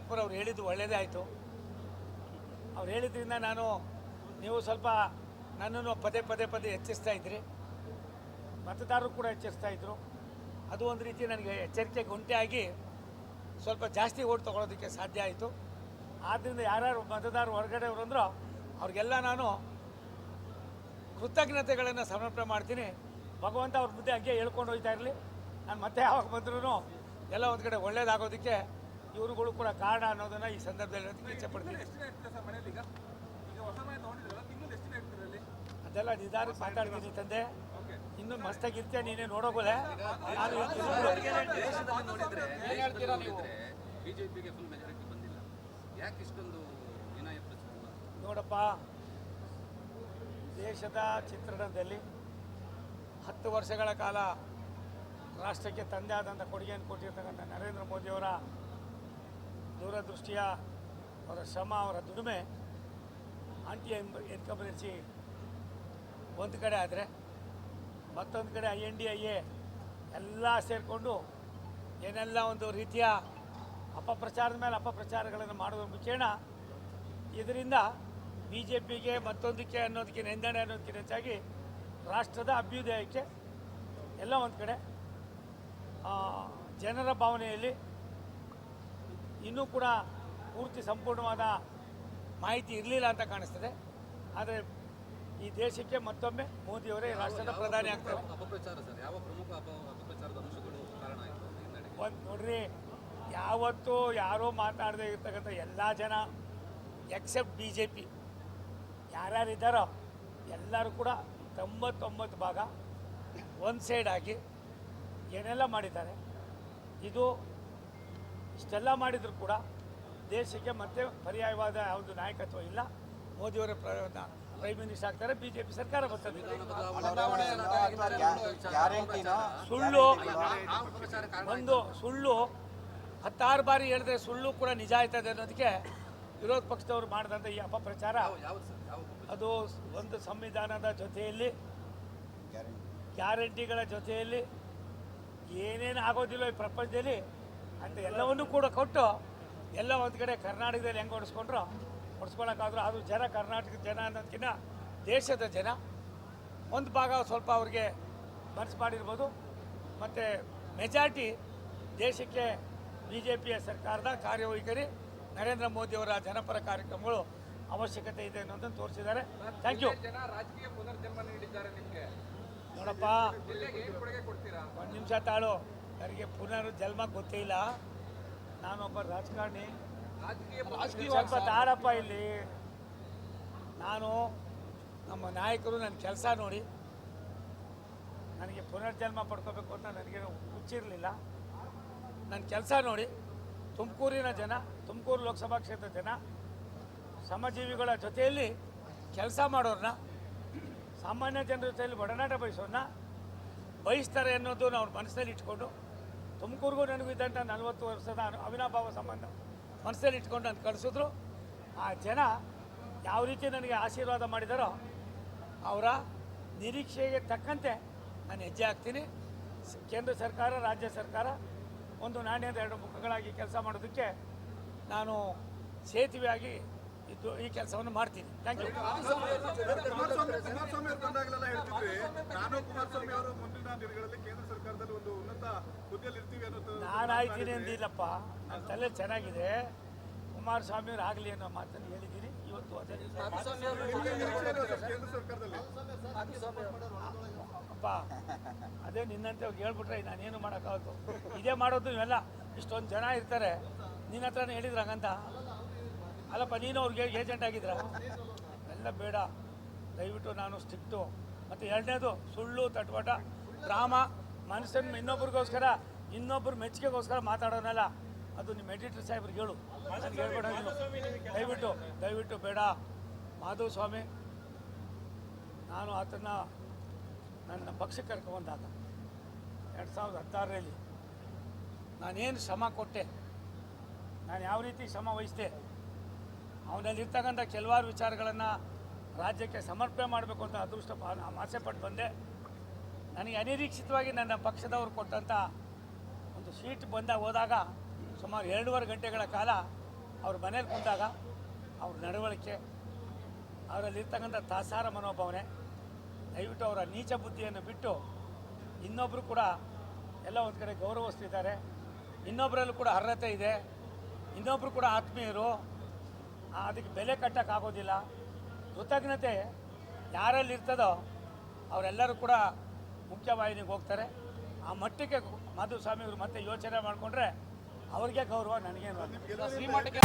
ರಂಗನಾಥ್ಪುರ ಅವ್ರು ಹೇಳಿದ್ದು ಒಳ್ಳೆಯದೇ ಆಯಿತು. ಅವ್ರು ಹೇಳಿದ್ರಿಂದ ನಾನು ನೀವು ಸ್ವಲ್ಪ ನನ್ನನ್ನು ಪದೇ ಪದೇ ಪದೇ ಎಚ್ಚರಿಸ್ತಾ ಇದ್ರಿ. ಮತದಾರರು ಕೂಡ ಹೆಚ್ಚಿಸ್ತಾ ಇದ್ರು. ಅದು ಒಂದು ರೀತಿ ನನಗೆ ಎಚ್ಚರಿಕೆ ಗುಂಟೆ ಆಗಿ ಸ್ವಲ್ಪ ಜಾಸ್ತಿ ಓಟ್ ತೊಗೊಳೋದಕ್ಕೆ ಸಾಧ್ಯ ಆಯಿತು. ಆದ್ದರಿಂದ ಯಾರ್ಯಾರು ಮತದಾರರು ಹೊರಗಡೆ ಅವರು ಅಂದ್ರೋ ಅವ್ರಿಗೆಲ್ಲ ನಾನು ಕೃತಜ್ಞತೆಗಳನ್ನು ಸಮರ್ಪಣೆ ಮಾಡ್ತೀನಿ. ಭಗವಂತ ಅವ್ರ ಮುಂದೆ ಹಂಗೆ ಹೇಳ್ಕೊಂಡು ಹೋಗ್ತಾ ಇರಲಿ. ನಾನು ಮತ್ತೆ ಯಾವಾಗ ಬಂದ್ರೂ ಎಲ್ಲ ಒಂದು ಕಡೆ ಒಳ್ಳೇದಾಗೋದಕ್ಕೆ ಇವರುಗಳು ಕೂಡ ಕಾರಣ ಅನ್ನೋದನ್ನು ಈ ಸಂದರ್ಭದಲ್ಲಿ ಹೇಳೋದಕ್ಕೆ ಅದೆಲ್ಲ ನಿಧಾನ ಮಾತಾಡ್ತೀನಿ ತಂದೆ. ಇನ್ನು ಮಸ್ತಾಗಿರ್ತೀಯ ನೀನೇ ನೋಡೋಗೋಲೆ? ನೋಡಪ್ಪ ದೇಶದ ಚಿತ್ರಣದಲ್ಲಿ ಹತ್ತು ವರ್ಷಗಳ ಕಾಲ ರಾಷ್ಟ್ರಕ್ಕೆ ತಂದೆ ಆದಂಥ ಕೊಡುಗೆಯನ್ನು ಕೊಟ್ಟಿರ್ತಕ್ಕಂಥ ನರೇಂದ್ರ ಮೋದಿಯವರ ದೂರದೃಷ್ಟಿಯ ಅವರ ಶ್ರಮ, ಅವರ ದುಡಿಮೆ ಆಂಟಿ ಎನ್ಕಂಬರೆನ್ಸಿ ಒಂದು ಕಡೆ ಆದರೆ ಮತ್ತೊಂದು ಕಡೆ I N D I A ಎಲ್ಲ ಸೇರಿಕೊಂಡು ಏನೆಲ್ಲ ಒಂದು ರೀತಿಯ ಅಪಪ್ರಚಾರದ ಮೇಲೆ ಅಪಪ್ರಚಾರಗಳನ್ನು ಮಾಡುವ ಮುಖೇಣ ಇದರಿಂದ ಬಿ ಜೆ ಪಿಗೆ ಮತ್ತೊಂದಕ್ಕೆ ಅನ್ನೋದಕ್ಕೆ ನಿಂದಣೆ ಅನ್ನೋದಕ್ಕಿಂತ ಹೆಚ್ಚಾಗಿ ರಾಷ್ಟ್ರದ ಅಭ್ಯುದಯಕ್ಕೆ ಎಲ್ಲ ಒಂದು ಕಡೆ ಜನರ ಭಾವನೆಯಲ್ಲಿ ಇನ್ನೂ ಕೂಡ ಪೂರ್ತಿ ಸಂಪೂರ್ಣವಾದ ಮಾಹಿತಿ ಇರಲಿಲ್ಲ ಅಂತ ಕಾಣಿಸ್ತದೆ. ಆದರೆ ಈ ದೇಶಕ್ಕೆ ಮತ್ತೊಮ್ಮೆ ಮೋದಿಯವರೇ ರಾಷ್ಟ್ರದ ಪ್ರಧಾನಿ ಆಗ್ತಾರೆ. ಒಂದು ನೋಡ್ರಿ ಯಾವತ್ತೂ ಯಾರೋ ಮಾತಾಡದೇ ಇರ್ತಕ್ಕಂಥ ಎಲ್ಲ ಜನ ಎಕ್ಸೆಪ್ಟ್ ಬಿ ಜೆ ಪಿ ಯಾರ್ಯಾರಿದ್ದಾರೋ ಎಲ್ಲರೂ ಕೂಡ ತೊಂಬತ್ತೊಂಬತ್ತು ಭಾಗ ಒಂದು ಸೈಡ್ ಆಗಿ ಏನೆಲ್ಲ ಮಾಡಿದ್ದಾರೆ ಇದು ಇಷ್ಟೆಲ್ಲ ಮಾಡಿದರೂ ಕೂಡ ದೇಶಕ್ಕೆ ಮತ್ತೆ ಪರ್ಯಾಯವಾದ ಯಾವುದು ನಾಯಕತ್ವ ಇಲ್ಲ. ಮೋದಿಯವರ ಪ್ರೈಮ್ ಮಿನಿಸ್ಟರ್ ಆಗ್ತಾರೆ, ಬಿಜೆಪಿ ಸರ್ಕಾರ ಬರ್ತದೆ. ಸುಳ್ಳು ಒಂದು ಸುಳ್ಳು ಹತ್ತಾರು ಬಾರಿ ಹೇಳಿದ್ರೆ ಸುಳ್ಳು ಕೂಡ ನಿಜ ಆಯ್ತದೆ ಅನ್ನೋದಕ್ಕೆ ವಿರೋಧ ಪಕ್ಷದವರು ಮಾಡಿದಂಥ ಈ ಅಪಪ್ರಚಾರ? ಅದು ಒಂದು ಸಂವಿಧಾನದ ಜೊತೆಯಲ್ಲಿ ಗ್ಯಾರಂಟಿ ಗ್ಯಾರಂಟಿಗಳ ಜೊತೆಯಲ್ಲಿ ಏನೇನು ಆಗೋದಿಲ್ಲ ಈ ಪ್ರಪಂಚದಲ್ಲಿ. ಅಂತ ಎಲ್ಲವನ್ನೂ ಕೂಡ ಕೊಟ್ಟು ಎಲ್ಲ ಒಂದು ಕಡೆ ಕರ್ನಾಟಕದಲ್ಲಿ ಹೆಂಗೆ ಹೊಡೆಸ್ಕೊಂಡ್ರು ಹೊಡೆಸ್ಕೊಳಕ್ಕಾದ್ರು ಅದು ಜನ ಕರ್ನಾಟಕದ ಜನ ಅನ್ನೋದಕ್ಕಿಂತ ದೇಶದ ಜನ. ಒಂದು ಭಾಗ ಸ್ವಲ್ಪ ಅವ್ರಿಗೆ ಮನಸ್ಸು ಮಾಡಿರ್ಬೋದು. ಮತ್ತು ಮೆಜಾರಿಟಿ ದೇಶಕ್ಕೆ ಬಿ ಜೆ ಪಿಯ ಸರ್ಕಾರದ ಕಾರ್ಯವೈಖರಿ ನರೇಂದ್ರ ಮೋದಿಯವರ ಜನಪರ ಕಾರ್ಯಕ್ರಮಗಳು ಅವಶ್ಯಕತೆ ಇದೆ ಅನ್ನೋದನ್ನು ತೋರಿಸಿದ್ದಾರೆ. ಥ್ಯಾಂಕ್ ಯು ನೋಡಪ್ಪ. ಒಂದು ನಿಮಿಷ ತಾಳು. ನನಗೆ ಪುನರ್ ಜನ್ಮ ಗೊತ್ತೇ ಇಲ್ಲ ನಾನೊಬ್ಬ ರಾಜಕಾರಣಿ. ಸ್ವಲ್ಪ ತಾರಪ್ಪ ಇಲ್ಲಿ. ನಾನು ನಮ್ಮ ನಾಯಕರು ನನ್ನ ಕೆಲಸ ನೋಡಿ. ನನಗೆ ಪುನರ್ಜನ್ಮ ಪಡ್ಕೋಬೇಕು ಅಂತ ನನಗೆ ಹುಚ್ಚಿರಲಿಲ್ಲ. ನನ್ನ ಕೆಲಸ ನೋಡಿ. ತುಮಕೂರಿನ ಜನ ತುಮಕೂರು ಲೋಕಸಭಾ ಕ್ಷೇತ್ರದ ಜನ ಶ್ರಮಜೀವಿಗಳ ಜೊತೆಯಲ್ಲಿ ಕೆಲಸ ಮಾಡೋರನ್ನ ಸಾಮಾನ್ಯ ಜನರ ಜೊತೆಯಲ್ಲಿ ಒಡನಾಟ ಬಯಸೋರನ್ನ ಬಯಸ್ತಾರೆ ಅನ್ನೋದು ಅವ್ರ ಮನಸ್ಸಲ್ಲಿ ಇಟ್ಕೊಂಡು ತುಮಕೂರಿಗೂ ನನಗೂ ಇದ್ದಂಥ ನಲವತ್ತು ವರ್ಷದ ಅವಿನಾಭಾವ ಸಂಬಂಧ ಮನಸ್ಸಲ್ಲಿ ಇಟ್ಕೊಂಡು ನಾನು ಕಳಿಸಿದ್ರು. ಆ ಜನ ಯಾವ ರೀತಿ ನನಗೆ ಆಶೀರ್ವಾದ ಮಾಡಿದಾರೋ ಅವರ ನಿರೀಕ್ಷೆಗೆ ತಕ್ಕಂತೆ ನಾನು ಹೆಜ್ಜೆ ಹಾಕ್ತೀನಿ. ಕೇಂದ್ರ ಸರ್ಕಾರ, ರಾಜ್ಯ ಸರ್ಕಾರ ಒಂದು ನಾಣ್ಯದ ಎರಡು ಮುಖಗಳಾಗಿ ಕೆಲಸ ಮಾಡೋದಕ್ಕೆ ನಾನು ಸೇತುವೆಯಾಗಿ ಇದ್ದು ಈ ಕೆಲಸವನ್ನು ಮಾಡ್ತೀನಿ. ಥ್ಯಾಂಕ್ ಯು ಕುಮಾರಸ್ವಾಮಿ ಕುಮಾರಸ್ವಾಮಿ ಅವರು ಬಂದಾಗಲೆಲ್ಲ ಹೇಳ್ತಿದ್ರಿ ನಾನು ಕುಮಾರಸ್ವಾಮಿ ಅವರು ಮುಂದಿನ ದಿನಗಳಲ್ಲಿ ಕೇಂದ್ರ ಸರ್ಕಾರದಲ್ಲಿ ಒಂದು ಉನ್ನತ ಹುದ್ದೆಯಲ್ಲಿ ಇರ್ತೀವಿ ಆಯ್ತೀನಿ ಅಂದಿಲ್ಲಪ್ಪ. ನನ್ನ ತಲೆ ಚೆನ್ನಾಗಿದೆ. ಕುಮಾರಸ್ವಾಮಿ ಅವ್ರು ಆಗಲಿ ಅನ್ನೋ ಮಾತನ್ನು ಹೇಳಿದ್ದೀನಿ ಇವತ್ತು ಅದೇ ಅಪ್ಪ ಅದೇ ನಿನ್ನಂತೆ ಹೇಳ್ಬಿಟ್ರೆ ನಾನೇನು ಮಾಡೋಕ್ಕಾಗತ್ತು ಇದೇ ಮಾಡೋದು ಇವೆಲ್ಲ ಇಷ್ಟೊಂದು ಜನ ಇರ್ತಾರೆ. ನಿನ್ನ ಹತ್ರನೇ ಹೇಳಿದ್ರ ಹಂಗಂತ. ಅಲ್ಲಪ್ಪ ನೀನು ಅವ್ರಿಗೆ ಏಜೆಂಟ್ ಆಗಿದ್ರ ಎಲ್ಲ ಬೇಡ. ದಯವಿಟ್ಟು ನಾನು ಸ್ಟ್ರಿಕ್ಟು. ಮತ್ತು ಎರಡನೇದು ಸುಳ್ಳು ತಟ್ವಾಟ ಡ್ರಾಮಾ ಮನುಷ್ಯನ ಇನ್ನೊಬ್ರಿಗೋಸ್ಕರ ಇನ್ನೊಬ್ರು ಮೆಚ್ಚುಗೆಗೋಸ್ಕರ ಮಾತಾಡೋನಲ್ಲ ಅದು ನಿಮ್ಮ ಎಡಿಟರ್ ಸಾಹೇಬ್ರಿಗೆ ಹೇಳು. ಹೇಳ್ಬೇಡ ದಯವಿಟ್ಟು ದಯವಿಟ್ಟು ಬೇಡ. ಮಾಧವ ಸ್ವಾಮಿ ನಾನು ಆತನ ನನ್ನ ಪಕ್ಷಕ್ಕೆ ಕರ್ಕೊಂಬಂದಾಗ ಎರಡು ಸಾವಿರದ ಹದಿನಾರರಲ್ಲಿ ನಾನೇನು ಶ್ರಮ ಕೊಟ್ಟೆ ನಾನು ಯಾವ ರೀತಿ ಶ್ರಮ ವಹಿಸಿದೆ ಅವನಲ್ಲಿರ್ತಕ್ಕಂಥ ಕೆಲವಾರು ವಿಚಾರಗಳನ್ನು ರಾಜ್ಯಕ್ಕೆ ಸಮರ್ಪಣೆ ಮಾಡಬೇಕು ಅಂತ ಅದೃಷ್ಟ ನಾನು ಆಸೆ ಪಟ್ಟು ಬಂದೆ. ನನಗೆ ಅನಿರೀಕ್ಷಿತವಾಗಿ ನನ್ನ ಪಕ್ಷದವರು ಕೊಟ್ಟಂಥ ಒಂದು ಸೀಟ್ ಬಂದಾಗ ಹೋದಾಗ ಸುಮಾರು ಎರಡೂವರೆ ಗಂಟೆಗಳ ಕಾಲ ಅವ್ರ ಮನೇಲಿ ಕುಂತಾಗ ಅವ್ರ ನಡವಳಿಕೆ, ಅವರಲ್ಲಿರ್ತಕ್ಕಂಥ ತಾಸಾರ ಮನೋಭಾವನೆ, ದಯವಿಟ್ಟು ಅವರ ನೀಚ ಬುದ್ಧಿಯನ್ನು ಬಿಟ್ಟು ಇನ್ನೊಬ್ಬರು ಕೂಡ ಎಲ್ಲ ಒಂದು ಕಡೆ ಗೌರವಿಸ್ತಿದ್ದಾರೆ. ಇನ್ನೊಬ್ಬರಲ್ಲೂ ಕೂಡ ಅರ್ಹತೆ ಇದೆ. ಇನ್ನೊಬ್ಬರು ಕೂಡ ಆತ್ಮೀಯರು. ಅದಕ್ಕೆ ಬೆಲೆ ಕಟ್ಟೋಕ್ಕಾಗೋದಿಲ್ಲ ಕೃತಜ್ಞತೆ ಯಾರಲ್ಲಿ ಇರ್ತದೋ ಅವರೆಲ್ಲರೂ ಕೂಡ ಮುಖ್ಯವಾಹಿನಿಗೆ ಹೋಗ್ತಾರೆ. ಆ ಮಟ್ಟಕ್ಕೆ ಮಾಧುಸ್ವಾಮಿಯವರು ಮತ್ತೆ ಯೋಚನೆ ಮಾಡಿಕೊಂಡ್ರೆ ಅವ್ರಿಗೆ ಗೌರವ ನನಗೇನು ಶ್ರೀಮಠಕ್ಕೆ